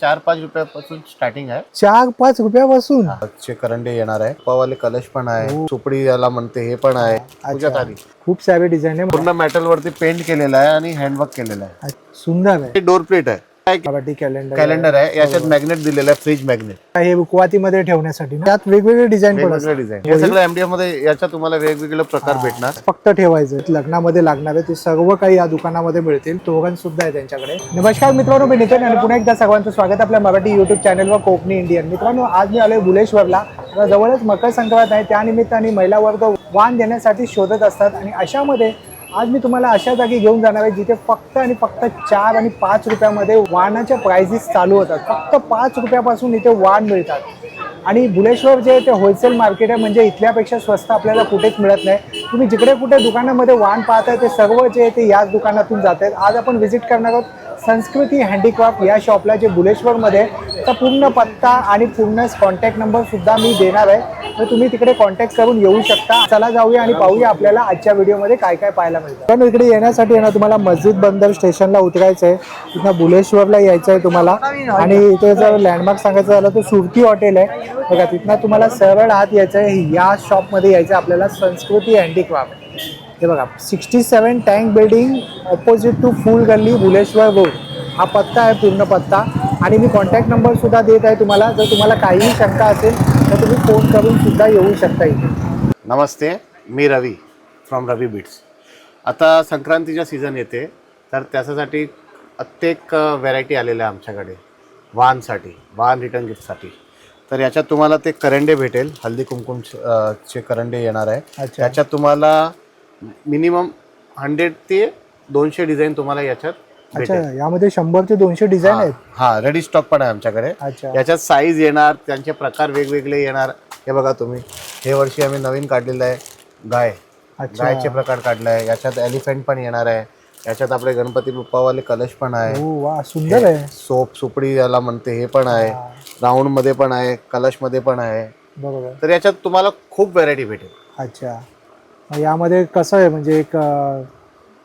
चार पाच रुपयापासून स्टार्टिंग आहे. चार पाच रुपयापासून चे करंडे येणार आहे. पवाले कलश पण आहे. चोपडी याला म्हणते हे पण आहे. पूजा थाली खूप सारे डिझाईन आहे. पूर्ण मेटल वरती पेंट केलेलं आहे आणि हँडवर्क केलेलं आहे. सुंदर आहे. हे डोर प्लेट आहे. कॅलेंडर कॅलेंडर आहे. याच्यात मॅग्नेट दिलेलं आहे फ्रीज मॅग्नेट हे बुकवातीमध्ये ठेवण्यासाठी ना? त्यात वेगवेगळे डिझाईन पण असतात. डिझाईन हे सगळं एमडीएफमध्ये याच्यात तुम्हाला वेगवेगळे प्रकार भेटणार. फक्त ठेवायचं लग्नामध्ये लागणारे ते सर्व काही या दुकानामध्ये मिळतील. तोरण सुद्धा आहे त्यांच्याकडे. नमस्कार मित्रांनो मी नितीन आणि पुन्हा एकदा सर्वांचं स्वागत आपल्या मराठी युट्यूब चॅनलवर कोकणी इंडियन मित्रांनो आज मी आलोय बुलेश्वरला. आता जवळच मकर संक्रांत आहे. त्यानिमित्ताने महिला वर्ग वाण देण्यासाठी शोधत असतात आणि अशामध्ये आज मी तुम्हाला अशा जागी घेऊन जाणार आहे जिथे फक्त आणि फक्त चार आणि पाच रुपयामध्ये वाहनाच्या प्राइजेस चालू होतात. फक्त पाच रुपयापासून इथे वाहन मिळतात. आणि भुलेश्वर जे आहे ते होलसेल मार्केट आहे म्हणजे इथल्यापेक्षा स्वस्त आपल्याला कुठेच मिळत नाही. तुम्ही जिकडे कुठे दुकानामध्ये वाहन पाहताय ते सर्व जे आहे ते याच दुकानातून जात आहेत. आज आपण व्हिजिट करणार आहोत संस्कृती हँडीक्राफ्ट या शॉपला जे बुलेश्वरमध्ये तर पूर्ण पत्ता आणि पूर्ण कॉन्टॅक्ट नंबर सुद्धा मी देणार आहे. तर तुम्ही तिकडे कॉन्टॅक्ट करून येऊ शकता. चला जाऊया आणि पाहूया आपल्याला आजच्या व्हिडिओमध्ये काय काय पाहायला मिळतं. पण इकडे येण्यासाठी आहे ना तुम्हाला मस्जिद बंदर स्टेशनला उतरायचं आहे तिथं बुलेश्वरला यायचं आहे तुम्हाला. आणि इथे जर लँडमार्क सांगायचं झालं तर सुरती हॉटेल आहे. बघा तिथनं तुम्हाला सरळ आत यायचं आहे या शॉपमध्ये यायचं आहे आपल्याला संस्कृती हँडीक्राफ्ट हे बघा sixty seven tank building opposite to फुल गल्ली बुलेश्वर रोड हा पत्ता आहे पूर्ण पत्ता. आणि मी कॉन्टॅक्ट नंबर सुद्धा देत आहे तुम्हाला. जर तुम्हाला काहीही शंका असेल तर तुम्ही फोन करून सुद्धा येऊ शकता इथे. नमस्ते मी रवी फ्रॉम रवी बीट्स आता संक्रांतीचा सीझन येते तर त्याच्यासाठी प्रत्येक व्हेरायटी आलेल्या आहे आमच्याकडे वानसाठी वान रिटर्न गिफ्टसाठी तर याच्यात तुम्हाला ते करंडे भेटेल. हल्दी कुमकुम चे करंडे येणार आहे. अच्छा. त्याच्यात तुम्हाला मिनिमम हंड्रेड ते दोनशे डिझाईन तुम्हाला याच्यात अच्छा भेटेल. यामध्ये शंभर ते दोनशे डिझाईन आहेत? हा रेडी स्टॉक पण आहे आमच्याकडे. अच्छा. याच्यात साईज येणार त्यांचे प्रकार वेगवेगळे येणार. हे बघा तुम्ही हे वर्षी आम्ही नवीन काढलेलं आहे गाय. अच्छा. गायचे प्रकार काढले आहे. याच्यात एलिफंट पण येणार आहे. याच्यात आपले गणपती बाप्पावाले कलश पण आहे. वा सुंदर आहे. सोप सुपडी याला म्हणते हे पण आहे. हा, राऊंडमध्ये पण आहे कलशमध्ये पण आहे. बरोबर. तर याच्यात तुम्हाला खूप व्हेरायटी भेटेल. अच्छा. यामध्ये कसं आहे? म्हणजे एक अं,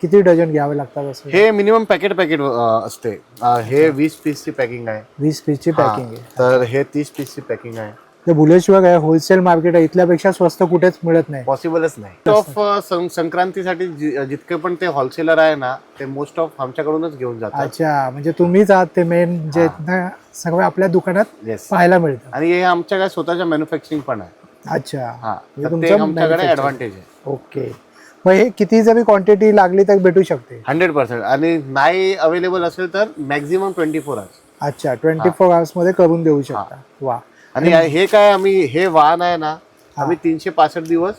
किती डझन घ्यावे लागतात असं? हे मिनिमम पॅकेट पॅकेट असते. अं, हे वीस पीसची पॅकिंग आहे. वीस पीसची पॅकिंग आहे. तर हे तीस पीसची पॅकिंग आहे. ते आहे होलसेल मार्केट आहे. इथल्यापेक्षा स्वस्त कुठेच मिळत नाही. पॉसिबलच नाही. ऑफ संक्रांतीसाठी जि- जितके पण ते होलसेलर आहे ना ते मोस्ट ऑफ आमच्याकडूनच घेऊन जातात. अच्छा. म्हणजे तुम्हीच आहात ते मेन जे ना सगळं आपल्या दुकानात येस पाहायला मिळतं. आणि हे आमच्या काय स्वतःच्या मॅन्युफॅक्चरिंग पण आहे. अच्छा. हा. तर तुमचं ते आमच्याकडे manufacturing. ऍडव्हान्टेज आहे. ओके. मग हे किती जरी क्वांटिटी लागली तर भेटू शकते. Hundred percent. आणि नाही अवेलेबल असेल तर मॅक्झिमम ट्वेंटी फोर आवर्स अच्छा ट्वेंटी फोर आवर्समध्ये करून देऊ शकता. वा. आणि हे काय आम्ही हे वाहन आहे ना आम्ही तीनशे पासष्ट दिवस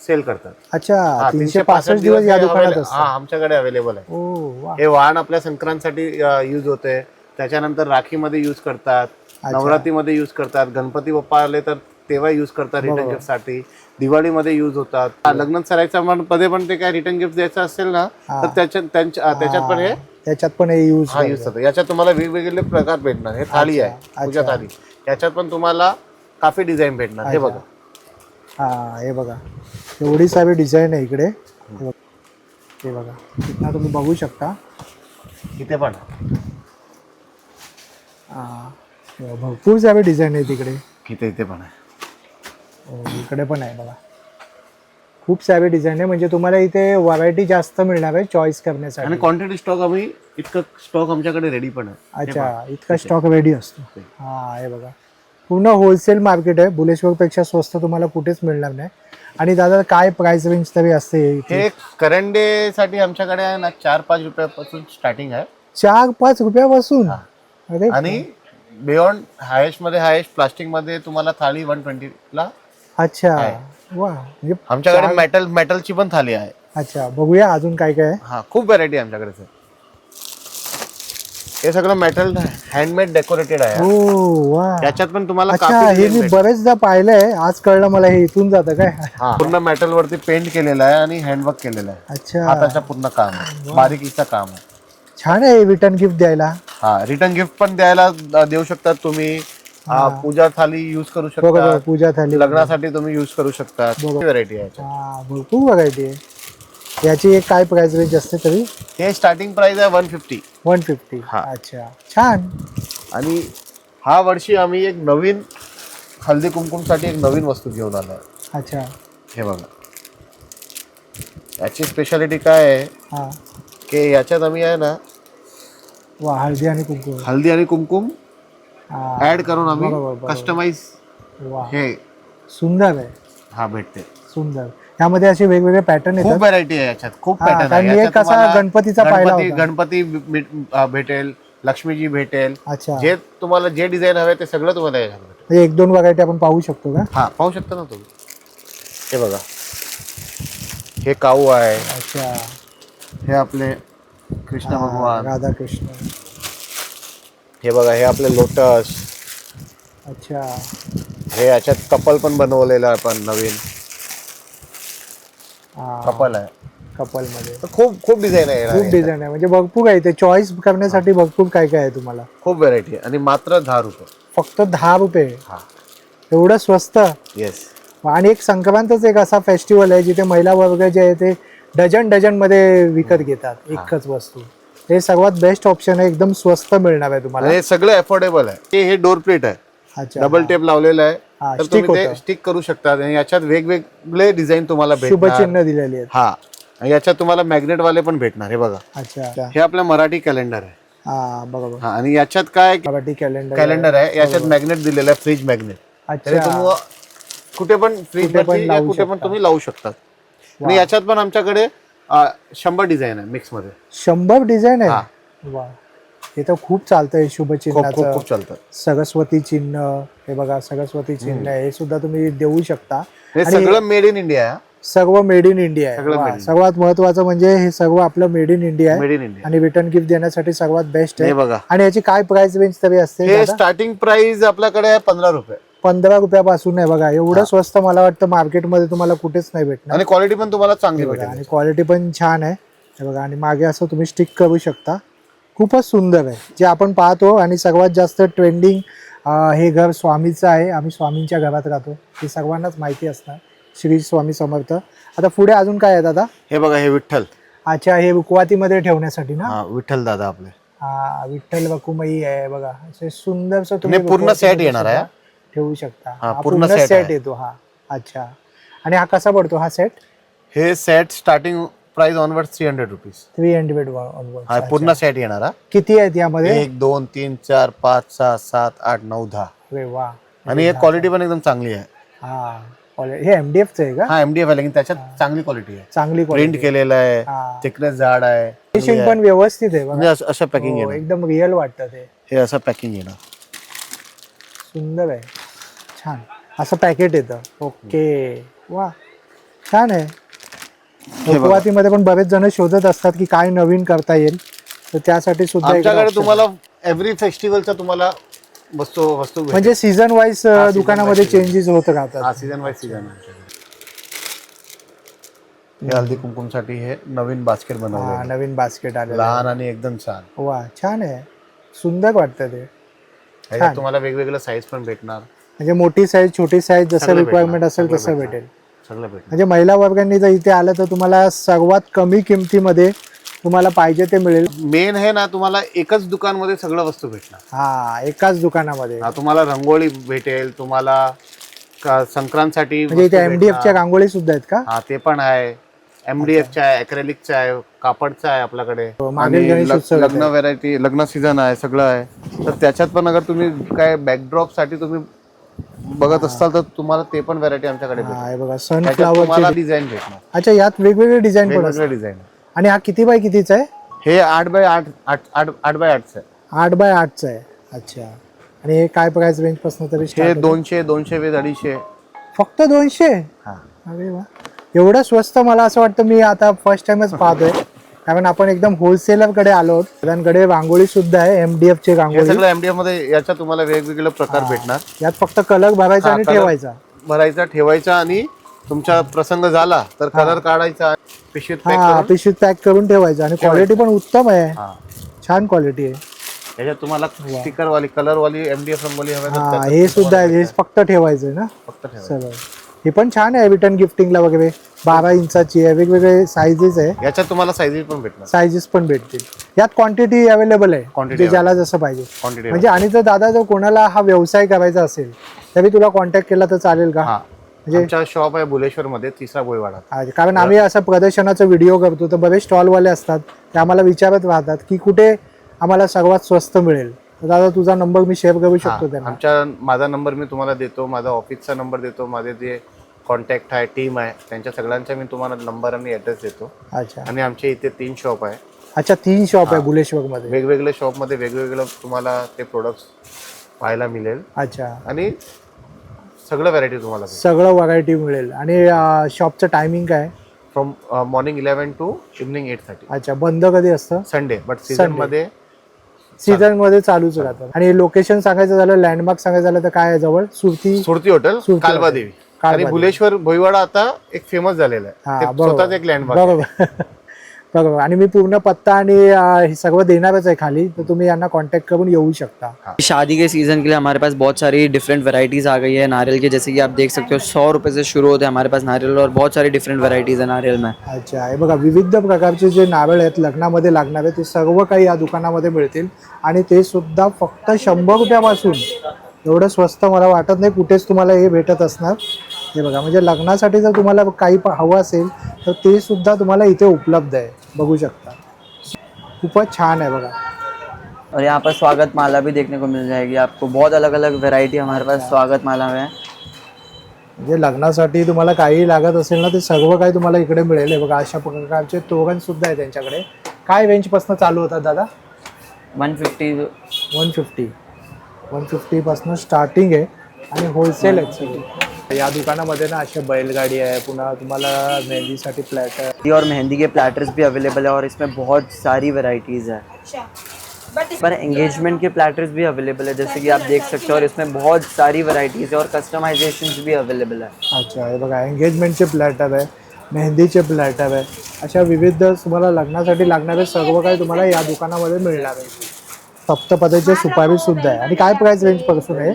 सेल करतात. अच्छा तीनशे पासष्ट दिवस या दुकानात हा आमच्याकडे अवेलेबल आहे. हे वाहन आपल्या संक्रांतसाठी यूज होते. त्याच्यानंतर राखीमध्ये यूज करतात. नवरात्रीमध्ये यूज करतात. गणपती बाप्पा आले तर तेव्हा यूज करतात रिटर्न गिफ्टसाठी. दिवाळीमध्ये यूज होतात. लग्न सरायच्या मध्ये पण ते काय रिटर्न गिफ्ट द्यायचं असेल ना तर त्याच्यात त्यांच्या त्याच्यात पण हे त्याच्यात पण हे यूज हा यूज होतो. याच्यात तुम्हाला वेगवेगळे प्रकार भेटणार. हे थाळी आहे पूजा थाळी. याच्यात पण तुम्हाला काफी डिझाईन भेटणार. हे बघा. हा हे बघा. एवढी सारी डिझाईन आहे इकडे. हे बघा. तिथनं तुम्ही बघू शकता. इथे पण. भरपूर सारे डिझाईन आहे तिकडे इथे इथे पण आहे. इकडे पण आहे बघा. खूप सारे डिझाईन आहे. म्हणजे तुम्हाला इथे व्हरायटी जास्त मिळणार आहे चॉईस करण्यासाठी. आणि क्वांटिटी स्टॉक आम्ही इतकं स्टॉक आमच्याकडे रेडी पण आहे. अच्छा इतका स्टॉक रेडी असतो. हा हे बघा. पूर्ण होलसेल मार्केट आहे. बुलेश्वरपेक्षा स्वस्त तुम्हाला कुठेच मिळणार नाही. आणि दादा काय प्राइस रेंज तरी असते? हे करंडे साठी आमच्याकडे आहे ना चार पाच रुपयापासून स्टार्टिंग आहे. चार पाच रुपयापासून अरे आणि बियॉन्ड हायेस्टमध्ये हायेस्ट प्लास्टिकमध्ये तुम्हाला थाळी वन ट्वेंटी ला अच्छा. वा म्हणजे आमच्याकडे मेटल मेटलची पण थाळी आहे. अच्छा बघूया अजून काय काय आहे. हा खूप व्हरायटी आहे आमच्याकडे sir. हे सगळं मेटल हँडमेड डेकोरेटेड आहे. हो वा. त्याच्यात पण तुम्हाला अच्छा हे मी भेटेल. बरेचदा पाहिलंय. आज कळलं मला हे इथून जातं काय. हा पूर्ण मेटल वरती पेंट केलेलं आहे आणि हँडवर्क केलेलं आहे. अच्छा. हाताचं पूर्ण काम आहे. बारीकीचं काम आहे. छान आहे रिटर्न गिफ्ट द्यायला. हा रिटर्न गिफ्ट पण द्यायला अ, देऊ शकतात तुम्ही. हा, पूजा थाली युज करू शकता. पूजा थाली लग्नासाठी तुम्ही युज करू शकता. व्हरायटी आहे याच्यात. हा भरपूर व्हरायटी आहे. याची एक काय प्राइस रेंज असते तरी? हे स्टार्टिंग प्राइस आहे वन फिफ्टी वन फिफ्टी हा. अच्छा. छान. आणि हा वर्षी आम्ही एक नवीन हल्दी कुमकुमसाठी एक नवीन वस्तू घेऊन आलो आहे. अच्छा. हे बघा. याची स्पेशालिटी काय आहे? हा. की याच्यात आम्ही आहे ना वा हळदी आणि कुंकुम हल्दी आणि कुमकुम. ऍड करून आम्ही बरोबर. कस्टमाइज वा. हे. सुंदर आहे. हा भेटते. सुंदर. त्यामध्ये असे वेगवेगळे पॅटर्न खूप येतात. व्हरायटी आहे याच्यात. खूप हा, पॅटर्न कारण आहे मी याच्यात एक असा तुम्हाला गणपतीचा पाहिला गणपती होता. गणपती भेट- अं, भेटेल लक्ष्मीजी भेटेल. अच्छा. जे तुम्हाला जे डिझाईन हवे ते सगळं तुम्हाला याच्यात भेटेल. म्हणजे एक दोन व्हरायटी आपण पाहू शकतो का? हा पाहू शकता ना तुम्ही. हे बघा. हे काऊ आहे. अच्छा. हे आपले कृष्ण भगवान. राधा कृष्ण हे बघा हे आपले लोटस. अच्छा. हे याच्यात कपल पण बनवलेलं आहे आपण नवीन. कपल आहे. कपलमध्ये तर खूप खूप डिझाईन आहे खूप याला. डिझाईन आहे. म्हणजे भरपूर आहे. ते चॉईस करण्यासाठी भरपूर काय काय आहे तुम्हाला? खूप व्हरायटी आणि मात्र दहा रुपये. फक्त दहा रुपये. हा. एवढं स्वस्त? येस आणि एक संक्रांतच एक असा फेस्टिवल आहे जिथे महिला वर्ग जे आहे ते डझन डझनमध्ये विकत घेतात. एकच वस्तू. हे सर्वात बेस्ट ऑप्शन आहे. एकदम स्वस्त मिळणार आहे तुम्हाला. हे सगळं अफोर्डेबल आहे. हे- हे डोर प्लेट आहे. डबल टेप लावलेलं हा, आहे तर तुम्ही ते. स्टिक करू शकता आणि याच्यात वेगवेगळे डिझाईन तुम्हाला शुभचिन्ह दिलेली आहेत. हा. आणि याच्यात तुम्हाला मॅग्नेट वाले पण भेटणार हे बघा. अच्छा. हे आपलं मराठी कॅलेंडर आहे. हा हा आणि याच्यात काय मराठी कॅलेंडर कॅलेंडर आहे. याच्यात मॅग्नेट दिलेलं आहे फ्रीज मॅग्नेट कुठे पण फ्रीज कुठे पण. तुम्ही लावू शकता. आणि याच्यात पण आमच्याकडे शंभर डिझाईन आहे मिक्समध्ये शंभर डिझाईन. आहे? वा. हे तर खूप चालतंय चालतं. सरस्वती चिन्ह हे बघा सरस्वती चिन्ह हे सुद्धा तुम्ही देऊ शकता. सगळं मेड इन इंडिया सर्व मेड इन इंडिया आहे. सर्वात महत्वाचं म्हणजे हे सर्व आपलं मेड इन इंडिया आहे. आणि रिटर्न गिफ्ट देण्यासाठी सर्वात बेस्ट आहे. बघा. आणि याची काय प्राइस रेंज तरी असते? स्टार्टिंग प्राइस आपल्याकडे आहे पंधरा रुपये. पंधरा रुपयापासून आहे बघा. एवढं स्वस्त मला वाटतं मार्केटमध्ये तुम्हाला कुठेच नाही भेटणार. आणि क्वालिटी पण तुम्हाला चांगली भेटेल. आणि क्वालिटी पण छान आहे. हे बघा आणि मागे असं तुम्ही स्टिक करू शकता. खूपच सुंदर आहे. जे आपण पाहतो आणि सर्वात जास्त ट्रेंडिंग हे घर स्वामीचं आहे. आम्ही स्वामींच्या घरात राहतो. हे सर्वांनाच माहिती असणार. श्री स्वामी समर्थ. आता पुढे अजून काय आहे दादा? हे बघा हे विठ्ठल. अच्छा हे रुकवातीमध्ये ठेवण्यासाठी ना? हा विठ्ठल दादा आपले. हा विठ्ठल वकुमई आहे बघा. असे सुंदरसं हे पूर्ण रुकवातीमध्ये set येणार आहे. ठेवू शकता. हा, हा, पूर्ण पूर्ण set सेट आहे. येतो हा. अच्छा. आणि हा कसा पडतो हा सेट हे set starting price onward three hundred rupees three hundred हा पूर्ण सेट येणार हा. किती आहेत यामध्ये? एक दोन तीन चार पाच सहा सात आठ नऊ दहा. अरे वा. आणि हे क्वालिटी पण एकदम चांगली आहे. हा quality- हे एमडीएफ आहे का? हा एमडीएफ आहे लेकिन त्याच्यात चांगली क्वालिटी आहे. चांगली प्रिंट केलेलं आहे हा. थिकनेस जाड आहे. फिनिशिंग पण व्यवस्थित आहे बघा. म्हणजे असं- असं पॅकिंग हो, येणार. एकदम रिअल वाटतं ते. हे असं पॅकिंग येणार. सुंदर आहे. छान. असं पॅकेट येतं. ओके. वा. छान आहे. सुरुवातीमध्ये पण बरेच जण शोधत असतात की काय नवीन करता येईल. तर त्यासाठी सुद्धा आमच्याकडे तुम्हाला एव्हरी फेस्टिवलचा तुम्हाला वस्तू वस्तू. म्हणजे सीझन वाईज दुकानामध्ये. चेंजेस होत राहतात. हा सीझन वाईज सीझन हल्दी कुमकुमसाठी हे नवीन बास्केट बनवलं नवीन बास्केट आलेलं लहान आणि एकदम छान. वा छान आहे. सुंदर वाटतं ते. तुम्हाला वेगवेगळं साईज पण भेटणार. म्हणजे मोठी साईज छोटी साईज जसं रिक्वायरमेंट असेल तसं. भेटेल. सगळं म्हणजे महिला वर्गांनी जर इथे आलं तर तुम्हाला सर्वात कमी किमतीमध्ये तुम्हाला पाहिजे ते मिळेल. मेन हे ना तुम्हाला एकच दुकानमध्ये सगळं वस्तू भेटणार. हा एकाच दुकानामध्ये. हा तुम्हाला रंगोळी भेटेल तुम्हाला का- संक्रांतसाठी म्हणजे इथे वस्तू एमडीएफच्या भेटणार. रांगोळी सुद्धा आहेत का? हा ते पण आहे. एमडीएफचा आहे अक्रेलिकचा आहे कापडचा आहे आपल्याकडे. हो, मागील आणि गणेश लग- उत्सव लग्न. व्हेरायटी लग्न सीझन आहे सगळं आहे. तर त्याच्यात पण अगर तुम्ही काय बॅकड्रॉपसाठी तुम्ही बघत असाल तर तुम्हाला ते पण व्हेरायटी आमच्याकडे भेटेल हा हे बघा त्याच्यात सनफ्लावर तुम्हाला डिझाईन भेटणार. अच्छा यात वेगवेगळे डिझाईन पण असतात. डिझाईन आणि हा किती बाय कितीचा आहे? हे आठ बाय आठ आठ आठ आठ बाय आठचं आहे. आठ बाय आठचा आहे. अच्छा. आणि हे काय प्राइस रेंजपासून तरी हे start? दोनशे दोनशे वीस अडीचशे. फक्त दोनशे? हा. अरे वा. एवढं स्वस्त मला असं वाटतं मी आता फर्स्ट टाइमच पाहतोय. कारण आपण एकदम होलसेलरकडे आलो. आहोत दादांकडे रांगोळी सुद्धा आहे एमडीएफ ची हे रांगोळी सगळं एमडीएफमध्ये याच्यात तुम्हाला वेगवेगळे प्रकार भेटणार. यात फक्त कलर भरायचा हा, आणि color. ठेवायचा. भरायचा ठेवायचा आणि तुमचा प्रसंग झाला तर कलर काढायचा पिशवीत पॅक हा करून. पिशवीत पॅक करून ठेवायचा आणि क्वालिटी पण उत्तम आहे. हा. छान क्वालिटी आहे. याच्यात तुम्हाला स्टिकर वाली कलर वाली एमडीएफ रंगोली हवे तर हा त्याच्यात हे सुद्धा आहे हे फक्त ठेवायचं आहे ना. फक्त ठेवा सगळं. हे पण छान आहे रिटर्न गिफ्टिंगला वगैरे. बारा इंचाची आहे वेगवेगळे साईजेस आहे. याच्यात तुम्हाला साईजेस पण भेटणार. साईजेस पण भेटतील. यात क्वांटिटी अवेलेबल आहे. Quantity जे ज्याला जसं पाहिजे. क्वांटिटी म्हणजे आणि जर दादा जर कोणाला हा व्यवसाय करायचा असेल तरी तुला कॉन्टॅक्ट केला तर चालेल का? म्हणजे- शॉप आहे बुलेश्वर मध्ये तिसरा बोईवाडा कारण आम्ही असं प्रदर्शनाचा व्हिडिओ करतो तर बरेच स्टॉलवाले असतात ते आम्हाला विचारत राहतात की कुठे आम्हाला सर्वात स्वस्त मिळेल. दादा तुझा नंबर मी शेअर करू शकतो आमच्या माझा नंबर मी तुम्हाला देतो माझा ऑफिसचा नंबर देतो माझे जे कॉन्टॅक्ट आहे टीम आहे. त्यांच्या सगळ्यांचा मी तुम्हाला नंबर आणि ॲड्रेस देतो. अच्छा. आणि आमचे इथे तीन शॉप आहे. अच्छा तीन शॉप आहे बुलेश्वर मध्ये? वेगवेगळ्या शॉपमध्ये वेगवेगळं तुम्हाला ते प्रोडक्ट्स पाहायला मिळेल. अच्छा. आणि सगळं व्हरायटी तुम्हाला सगळं व्हरायटी मिळेल. आणि शॉपचं टायमिंग काय? From morning eleven to evening eight thirty अच्छा बंद कधी असतं? संडे बट सीझनमध्ये सीझनमध्ये चालूच राहतात आणि लोकेशन सांगायचं झालं लँडमार्क सांगायचं झालं तर काय आहे जवळ? Surti? Surti hotel Surti hotel. देवी. आणि. भुलेश्वर भोईवाडा आता एक फेमस झालेला हा आहे ते बरोबर. स्वतःच एक लँडमार्क बरोबर. बरोबर. आणि मी पूर्ण पत्ता आणि हे सगळं देणारच आहे खाली तर तुम्ही यांना कॉन्टॅक्ट करून येऊ शकता. शादी के सीज़न के लिए हमारे पास बहुत सारी डिफरेंट वैरायटीज़ आ गई है नारियल के जैसे कि आप देख सकते हो सौ रुपये से शुरू होते हैं हमारे पास नारियल और बहुत सारी डिफरेंट वैरायटीज़ है नारियल में। अच्छा हे बघा विविध प्रकारचे जे नारळ आहेत लग्नामध्ये लागणारे ते सर्व काही या दुकानामध्ये मिळतील. आणि ते सुद्धा फक्त शंभर रुपयापासून. एवढं स्वस्त मला वाटत नाही कुठेच तुम्हाला हे भेटत असणार. हे बघा म्हणजे लग्नासाठी जर तुम्हाला काही हवं असेल तर ते सुद्धा तुम्हाला इथे उपलब्ध आहे. बघू शकता. खूपच छान आहे बघा. और यहाँ पर स्वागत माला भी देखने को मिल जाएगी आपको। बहुत अलग अलग वैरायटी हमारे पास स्वागत माला में म्हणजे लग्नासाठी तुम्हाला काही लागत असेल ना ते सर्व काही तुम्हाला इकडे मिळेल हे बघा. अशा प्रकारचे तोरण सुद्धा आहे त्यांच्याकडे. काय रेंजपासून चालू होतात दादा? One fifty one fifty one फिफ्टीपासून starting आहे. आणि होलसेल आहे या दुकानामध्ये ना अशा बैलगाडी आहे पुन्हा तुम्हाला मेहंदीसाठी आहे. और मेहंदी के प्लेटर्स भी अवेलेबल है और इसमें बहुत सारी वैरायटीज़ है। पर एंगेजमेंट के प्लेटर्स भी अवेलेबल है जैसे कि आप देख सकते हो और इसमें बहुत सारी वैरायटीज़ है और कस्टमाइजेशन भी अवेलेबल है। अच्छा हे बघा एंगेजमेंटचे प्लॅटर आहे मेहंदीचे प्लॅटर आहे. अशा विविध तुम्हाला लग्नासाठी लागणारे सर्व काही तुम्हाला या दुकानामध्ये मिळणार आहे. सप्तपदाचे सुपारी सुद्धा आहे. आणि काय प्राइस रेंजपासून आहे?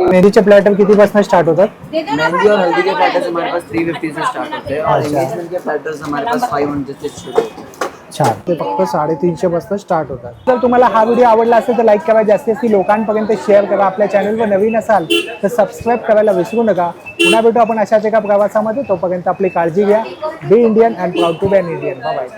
मेहंदीचे प्लॅटर कितीपासून स्टार्ट होतात? मेहंदी और हल्दी के प्लेटर्स हमारे पास थ्री फिफ्टी से स्टार्ट होते हैं और एंगेजमेंट के प्लेटर्स हमारे पास फाइव हंड्रेड से शुरू होते हैं। छान ते फक्त साडेतीनशे पासून स्टार्ट होतात. जर तुम्हाला हा व्हिडिओ आवडला असेल तर लाईक करा. जास्तीत जास्त लोकांपर्यंत शेअर करा. आपल्या चॅनलवर नवीन असाल तर सबस्क्राईब करायला विसरू नका. पुन्हा भेटू आपण अशाच एका प्रवासामध्ये. तोपर्यंत आपली काळजी घ्या. Be Indian and proud to be an Indian bye